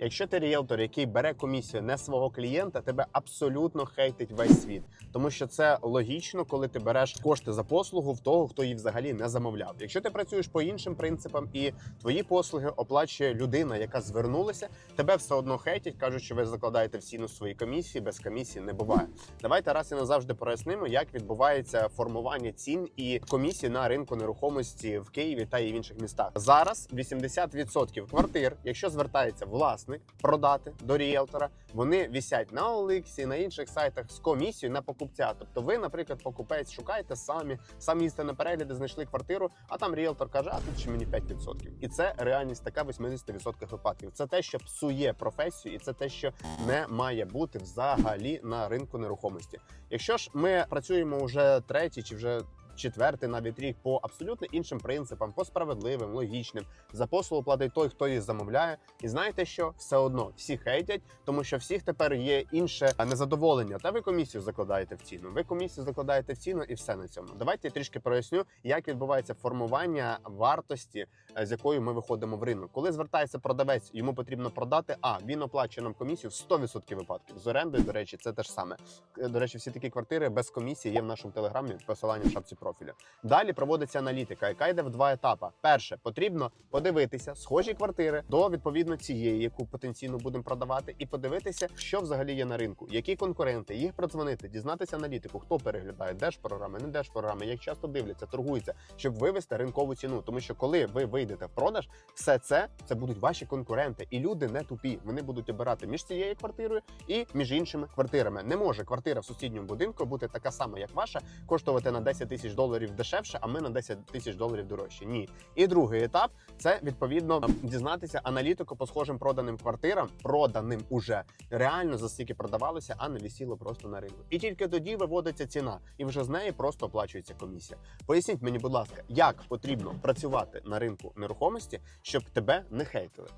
Якщо ти ріелтор, який бере комісію не свого клієнта, тебе абсолютно хейтить весь світ, тому що це логічно, коли ти береш кошти за послугу в того, хто її взагалі не замовляв. Якщо ти працюєш по іншим принципам і твої послуги оплачує людина, яка звернулася, тебе все одно хейтять, кажуть, що ви закладаєте в ціну свої комісії, без комісії не буває. Давайте раз і назавжди прояснимо, як відбувається формування цін і комісії на ринку нерухомості в Києві та і в інших містах. Зараз 80% квартир, якщо звертається власник продати до ріелтора, вони вісять на Оликсі, на інших сайтах з комісією на покупця. Тобто, ви, наприклад, покупець шукаєте самі, самі їсте на перегляди, знайшли квартиру, а там ріелтор каже, а тут ще мені 5%. І це реальність така 80% випадків. Це те, що псує професію, і це те, що не має бути взагалі на ринку нерухомості. Якщо ж ми працюємо вже третій чи вже четвертий навіть рік по абсолютно іншим принципам, по справедливим, логічним, за послугу платить той, хто її замовляє. І знаєте що? Все одно всі хейтять, тому що всіх тепер є інше незадоволення. Та ви комісію закладаєте в ціну. Ви комісію закладаєте в ціну і все на цьому. Давайте я трішки проясню, як відбувається формування вартості, е, з якою ми виходимо в ринок. Коли звертається продавець, йому потрібно продати. А він оплачує нам комісію в 100% випадків. З орендою, до речі, це те ж саме. Е, До речі, всі такі квартири без комісії є в нашому телеграмі. Посилання в шапці профіля. Далі проводиться аналітика, яка йде в два етапи. Перше, потрібно подивитися схожі квартири до відповідно цієї, яку потенційно будемо продавати, і подивитися, що взагалі є на ринку, які конкуренти, їх продзвонити, дізнатися аналітику, хто переглядає держпрограми, не держпрограми, як часто дивляться, торгуються, щоб вивести ринкову ціну. Тому що коли ви вийдете в продаж, все це це будуть ваші конкуренти, і люди не тупі. Вони будуть обирати між цією квартирою і між іншими квартирами. Не може квартира в сусідньому будинку бути така сама, як ваша, коштувати на 10 тисяч доларів дешевше, а ми на 10 тисяч доларів дорожче. Ні. І другий етап це відповідно дізнатися аналітику по схожим проданим квартирам, проданим уже реально за скільки продавалося, а не висіло просто на ринку. І тільки тоді виводиться ціна, і вже з неї просто оплачується комісія. Поясніть мені, будь ласка, як потрібно працювати на ринку нерухомості, щоб тебе не хейтили.